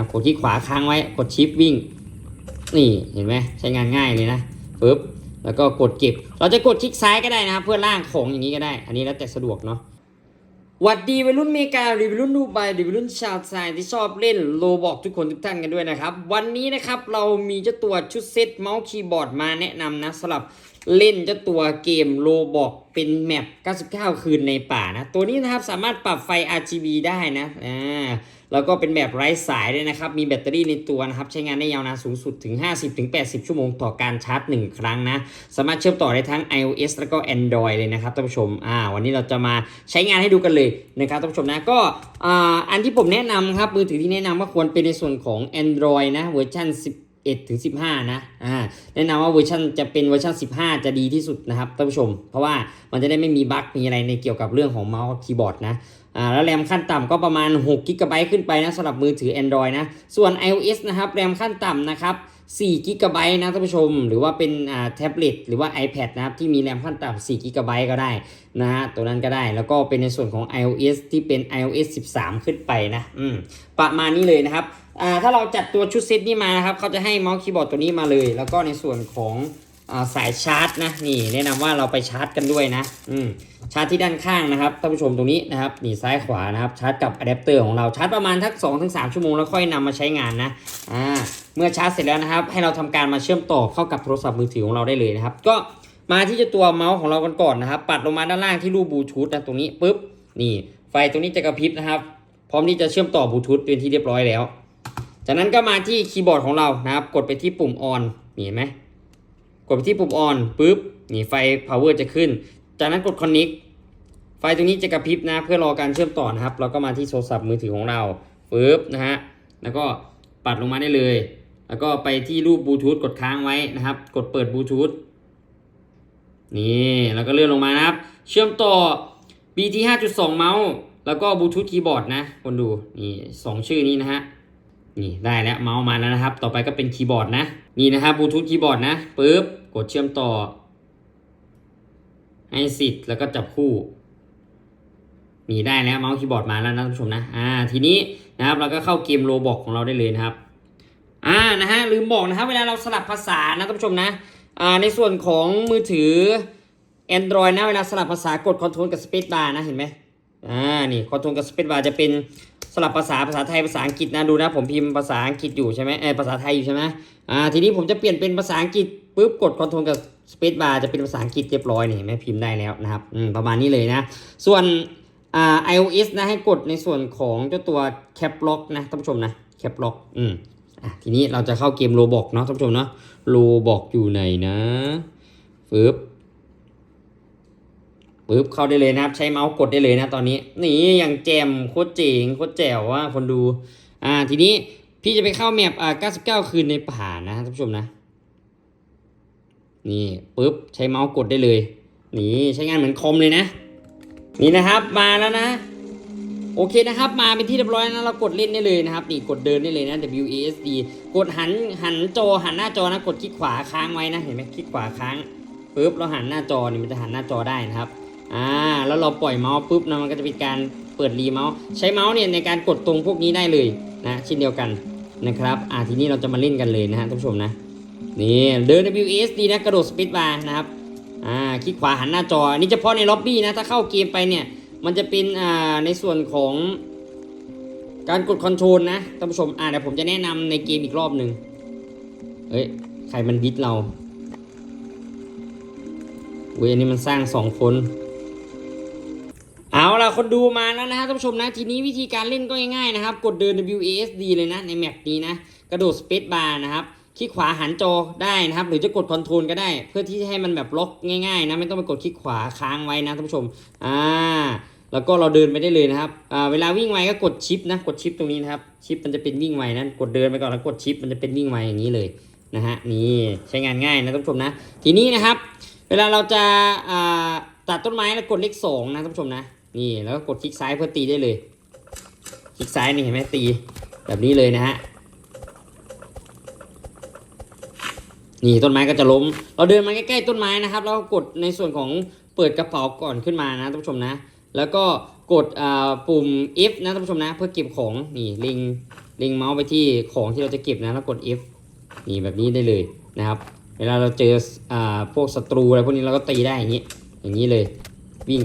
นะครับกดที่ขวาค้างไว้กดชิปวิ่ง นี่เห็นไหมใช้งานง่ายเลยนะปึ๊บแล้วก็กดเก็บ เราจะกดคลิกซ้ายก็ได้นะครับ เพื่อล่างของอย่างนี้ก็ได้ อันนี้แล้วแต่สะดวกเนาะหวัดดีวัยรุ่นเมกาหรือวัยรุ่นดูไบหรือวัยรุ่นชาวไทยที่ชอบเล่นโลบอกทุกคนทุกท่านกันด้วยนะครับ วันนี้นะครับเรามีเจ้าตัวชุดเซตเมาส์คีย์บอร์ดมาแนะนำนะสำหรับเล่นเจ้าตัวเกมโลบอกเป็นแมป 99 คืนในป่านะ ตัวนี้นะครับสามารถปรับไฟ RGB ได้นะอ่า แล้วก็เป็นแบบไร้สายด้วยนะครับ มีแบตเตอรี่ในตัวนะครับ ใช้งานได้ยาวนานสูงสุดถึง 50-80 ชั่วโมงต่อการชาร์จ 1 ครั้งนะ สามารถเชื่อมต่อได้ทั้ง iOS แล้วก็ Android เลยนะครับท่านผู้ชม อ่า วันนี้เราจะมาใช้งานให้ดูกันเลยนะครับท่านผู้ชมนะ ก็อ่าอันที่ผมแนะนำครับ มือถือที่แนะนำว่าควรเป็นในส่วนของ Android นะ เวอร์ชัน11ถึง15 นะ อ่า แนะนำว่าเวอร์ชันจะเป็นเวอร์ชัน15 จะดีที่สุดนะครับท่านผู้ชม เพราะว่ามันจะได้ไม่มีบั๊กมีอะไรในเกี่ยวกับเรื่องของเมาส์คีย์บอร์ดนะ อ่าแล้วแรมขั้นต่ำก็ประมาณ6กิกะไบต์ขึ้นไปนะสำหรับมือถือ Android นะ ส่วน iOS นะครับแรมขั้นต่ำนะครับ4กิกะไบต์นะท่านผู้ชม หรือว่าเป็นอ่าแท็บเล็ตหรือว่า iPad นะครับที่มีแรมขั้นต่ำ4กิกะไบต์ก็ได้นะฮะตัวนั้นก็ได้แล้วก็เป็นในส่วนของ iOS ที่เป็น iOS 13 ขึ้นไปนะอืมประมาณนี้เลยนะครับอ่าถ้าเราจัดตัวชุดเซตนี้มานะครับเขาจะให้เมาส์คีย์บอร์ดตัวนี้มาเลย แล้วก็ในส่วนของ สายชาร์จนะนี่แนะนำว่าเราไปชาร์จกันด้วยนะอืมชาร์จที่ด้านข้างนะครับท่านผู้ชมตรงนี้นะครับนี่ซ้ายขวานะครับชาร์จกับอะแดปเตอร์ของเราชาร์จประมาณทัก2-3ถึงชั่วโมงแล้วค่อยนำมาใช้งานนะอ่าเมื่อชาร์จเสร็จแล้วนะครับ ให้เราทำการมาเชื่อมต่อเข้ากับโทรศัพท์มือถือของเราได้เลยนะครับ ก็มาที่จะตัวเมาส์ของเรากันก่อนนะครับ ปัดลงมาด้านล่างที่รูบลูทูธนะตรงนี้ปุ๊บนี่ ไฟตรงนี้จะกระพริบนะครับ พร้อมที่จะเชื่อมต่อบลูทูธเป็นที่เรียบร้อยแล้ว จากนั้นก็มาที่คีย์บอร์ดของเรานะครับ กดไปที่ปุ่ม on นี่เห็นไหม ดไปที่ปุ่ม on ปุ๊บนี่ไฟ power จะขึ้น จากนั้นกด connect ไฟตรงนี้จะกระพริบนะเพื่อรอการเชื่อมต่อนะครับ เราก็มาที่โทรศัพท์มือถือของเราปุ๊บนะฮะแล้วก็ปัดลงมาได้เลย แล้วก็ไปที่รูปบลูทูธกดค้างไว้นะครับ กดเปิดบลูทูธนี่แล้วก็เลื่อนลงมานะครับ เชื่อมต่อ BT 5.2 เมาส์แล้วก็บลูทูธคีย์บอร์ดนะคนดูนี่สองชื่อนี้นะฮะนี่ได้แล้วเมาส์มาแล้วนะครับ ต่อไปก็เป็นคีย์บอร์ดนะ นี่นะครับบลูทูธคีย์บอร์ดนะปุ๊บกดเชื่อมต่อ ให้สิทธิ์แล้วก็จับคู่นี่ได้แล้วเมาส์คีย์บอร์ดมาแล้วนะท่านผู้ชมนะอ่าทีนี้นะครับเราก็เข้าเกมโรบอกของเราได้เลยนะครับอ่านะฮะลืมบอกนะครับเวลาเราสลับภาษานะท่านผู้ชมนะอ่าในส่วนของมือถือ Android นะเวลาสลับภาษากดคอนโทรลกับสเปซบาร์นะเห็นไหม อ่านี่คอนโทรลกับสเปซบาร์จะเป็นสลับภาษาภาษาไทยภาษาอังกฤษนะดูนะ ผมพิมพ์ภาษาอังกฤษอยู่ใช่ไหมเออภาษาไทยอยู่ใช่ไหมอ่าทีนี้ผมจะเปลี่ยนเป็นภาษาอังกฤษปุ๊บกดคอนโทรลกับสเปซบาร์จะเป็นภาษาอังกฤษเรียบร้อยนี่เห็นไหมพิมพ์ได้แล้วนะครับอืมประมาณนี้เลยนะ ส่วนอ่า iOS นะให้กดในส่วนของเจ้าตัว Cap Lock นะท่านผู้ชมนะ Cap Lock อืมอะทีนี้เราจะเข้าเกมโรบอกเนาะท่านผู้ชมเนาะโรบอกอยู่ไหนนะปึ๊บ ปึ๊บเข้าได้เลยนะครับ ใช้เมาส์กดได้เลยนะตอนนี้ นี่อย่างแจมโคตรเจ๋งโคตรแจ๋วว่าคนดูอ่าทีนี้พี่จะไปเข้าแมปอ่า99 คืนในป่านะท่านผู้ชมนะ นี่ปึ๊บใช้เมาส์กดได้เลย นี่ใช้งานเหมือนคอมเลยนะ นี่นะครับมาแล้วนะ โอเคนะครับ มาเป็นที่เรียบร้อยนะเรากดเล่นได้เลยนะครับ นี่กดเดินได้เลยนะ WASD กดหันหันจอหันหน้าจอนะ กดคลิกขวาค้างไว้นะ เห็นไหมคลิกขวาค้างปุ๊บเราหันหน้าจอนี่มันจะหันหน้าจอได้นะครับ อ่าแล้วเราปล่อยเมาส์ปุ๊บนะมันก็จะเป็นการเปิดรีเมาส์ใช้เมาส์เนี่ยในการกดตรงพวกนี้ได้เลยนะเช่นเดียวกันนะครับอ่าทีนี้เราจะมาเล่นกันเลยนะฮะท่านผู้ชมนะนี่เดิน WSD นะกระโดดสปีดบาร์นะครับอ่าคลิกขวาหันหน้าจออันนี้เฉพาะในล็อบบี้นะถ้าเข้าเกมไปเนี่ยมันจะเป็นอ่าในส่วนของการกดคอนโทรลนะท่านผู้ชมอ่าเดี๋ยวผมจะแนะนำในเกมอีกรอบหนึ่งเฮ้ยใครมันดิสเราเว้ยอันนี้มันสร้างสองคน เอาล่ะคนดูมาแล้วนะฮะท่านผู้ชมนะ ทีนี้วิธีการเล่นก็ง่ายๆนะครับ กดเดิน WASD เลยนะ ในแมปนี้นะ กระโดด Space Bar นะครับคลิกขวาหันจอได้นะครับ หรือจะกดคอนโทรลก็ได้ เพื่อที่จะให้มันแบบล็อกง่ายๆนะไม่ต้องไปกดคลิกขวาค้างไว้นะท่านผู้ชมอ่าแล้วก็เราเดินไปได้เลยนะครับอ่าเวลาวิ่งไวก็กดชิปนะกดชิปตรงนี้นะครับชิปมันจะเป็นวิ่งไวนะกดเดินไปก่อนแล้วกดชิปมันจะเป็นวิ่งไวอย่างนี้เลยนะฮะนี่ใช้งานง่ายนะท่านผู้ชมนะ ทีนี้นะครับ เวลาเราจะอ่าตัดต้นไม้แล้วกดเลขสองนะท่านผู้ชมนะ นี่แล้วกดคลิกซ้ายเพื่อตีได้เลย คลิกซ้ายนี่เห็นไหมตีแบบนี้เลยนะฮะนี่ต้นไม้ก็จะล้ม เราเดินมาใกล้ๆต้นไม้นะครับ แล้วกดในส่วนของเปิดกระเป๋าก่อนขึ้นมานะท่านผู้ชมนะ แล้วก็กดปุ่ม F นะท่านผู้ชมนะ เพื่อเก็บของนี่ลิงล็งเมาส์ไปที่ของที่เราจะเก็บนะแล้วกด F นี่แบบนี้ได้เลยนะครับ เวลาเราเจออพวกศัตรูอะไรพวกนี้เราก็ตีได้อย่างนี้อย่างนี้เลยวิ่ง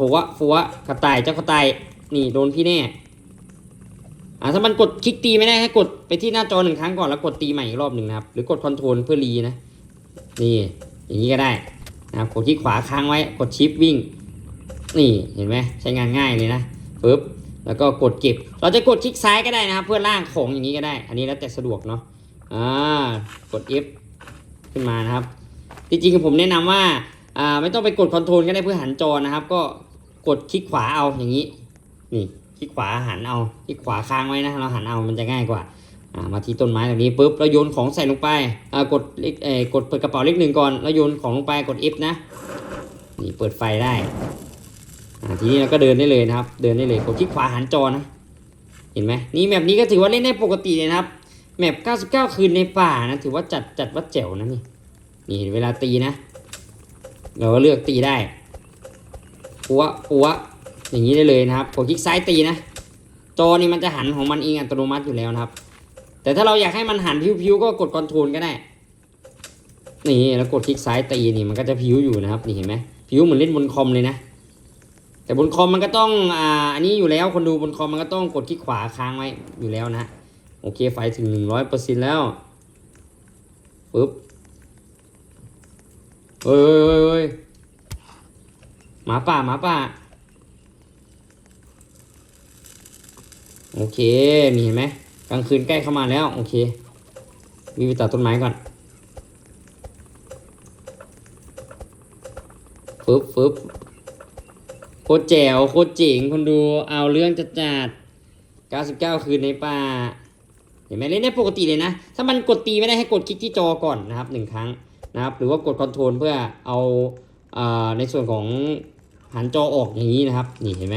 ฟัวฟัวกระต่ายเจ้ากระต่าย นี่โดนพี่แน่ อ่าถ้ามันกดคลิกตีไม่ได้ให้กดไปที่หน้าจอหนึ่งครั้งก่อนแล้วกดตีใหม่อีกรอบหนึ่งนะครับ หรือกดคอนโทรลเพื่อรีนะ นี่ อย่างนี้ก็ได้นะครับกดที่ขวาค้างไว้ กดชิปวิ่ง นี่เห็นไหมใช้งานง่ายเลยนะปึ๊บ แล้วก็กดเก็บ เราจะกดคลิกซ้ายก็ได้นะครับ เพื่อล่างของอย่างนี้ก็ได้ อันนี้แล้วแต่สะดวกเนาะ อ่า กด F ขึ้นมานะครับ จริงๆผมแนะนำว่า อ่า ไม่ต้องไปกดคอนโทรลก็ได้เพื่อหันจอนะครับ ก็ กดคลิกขวาเอาอย่างนี้ นี่คลิกขวาหันเอาคลิกขวาค้างไว้นะเราหันเอามันจะง่ายกว่าอ่ามาที่ต้นไม้แบบนี้ปุ๊บแล้วโยนของใส่ลงไปอ่ากดเลขเอ่กดเปิดกระเป๋าเลขหนึ่งก่อนแล้วโยนของลงไปกด F นะนี่เปิดไฟได้ทีนี้เราก็เดินได้เลยนะครับ เดินได้เลยกดคลิกขวาหันจอนะเห็นไหมนี่แมปนี้ก็ถือว่าเล่นได้ปกติเลยนะครับแมป99 คืนในป่านะถือว่าจัดจัดว่าแจ๋วนะนี่นี่เวลาตีนะ เราก็เลือกตีได้ ปัวปัวอย่างนี้ได้เลยนะครับกดคลิกซ้ายตีนะจอนี่มันจะหันของมันเองอัตโนมัติอยู่แล้วนะครับ แต่ถ้าเราอยากให้มันหันพิ้วๆก็กดคอนโทรลก็ได้นี่แล้วกดคลิกซ้ายตีนี่มันก็จะพิ้วอยู่นะครับนี่เห็นไหมพิ้วเหมือนเล่นบนคอมเลยนะ แต่บนคอมมันก็ต้องอ่าอันนี้อยู่แล้วคนดูบนคอมมันก็ต้องกดคลิกขวาค้างไว้อยู่แล้วนะโอเคไฟถึงหนึ่งร้อยเปอร์เซ็นต์แล้วปึ๊บเฮ้ยเฮ้ยเฮ้ย หมาป่าหมาป่า โอเคนี่เห็นไหมกลางคืนใกล้เข้ามาแล้ว โอเควิ่งไปตัดต้นไม้ก่อนฟึบฟึบโคตรแจ๋วโคตรเจ๋งคนดูเอาเรื่องจัดจัด99 คืนในป่า เห็นไหมเล่นได้ปกติเลยนะ ถ้ามันกดตีไม่ได้ให้กดคลิกที่จอก่อนนะครับหนึ่งครั้งนะครับ หรือว่ากดคอนโทรลเพื่อเอา ในส่วนของหันจอออกอย่างนี้นะครับ นี่เห็นไหม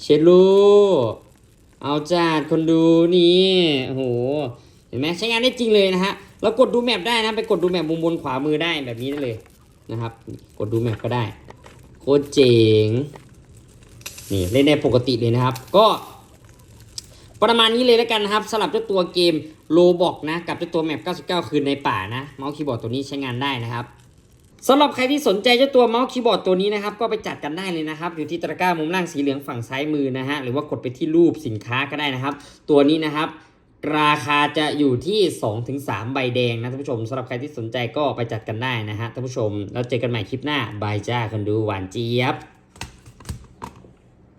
เชดลูเอาจัดคนดูนี่โอ้โหเห็นไหมใช้งานได้จริงเลยนะฮะแล้วกดดูแมปได้นะไปกดดูแมปมุมบนขวามือได้แบบนี้ได้เลยนะครับ กดดูแมปก็ได้โคตรเจ๋งนี่เล่นได้ปกติเลยนะครับ ก็ประมาณนี้เลยแล้วกันนะครับสำหรับเจ้าตัวเกมโลบอกนะ กับเจ้าตัวแมป 99 คืนในป่านะ เมาส์คีย์บอร์ดตัวนี้ใช้งานได้นะครับ สำหรับใครที่สนใจเจ้าตัวเมาส์คีย์บอร์ดตัวนี้นะครับก็ไปจัดกันได้เลยนะครับ อยู่ที่ตะกร้ามุมล่างสีเหลืองฝั่งซ้ายมือนะฮะหรือว่ากดไปที่รูปสินค้าก็ได้นะครับ ตัวนี้นะครับ ราคาจะอยู่ที่ 2-3 ใบแดงนะท่านผู้ชมสำหรับใครที่สนใจก็ไปจัดกันได้นะฮะท่านผู้ชม แล้วเจอกันใหม่คลิปหน้าบายจ้าคนดูหวานเจี๊ยบ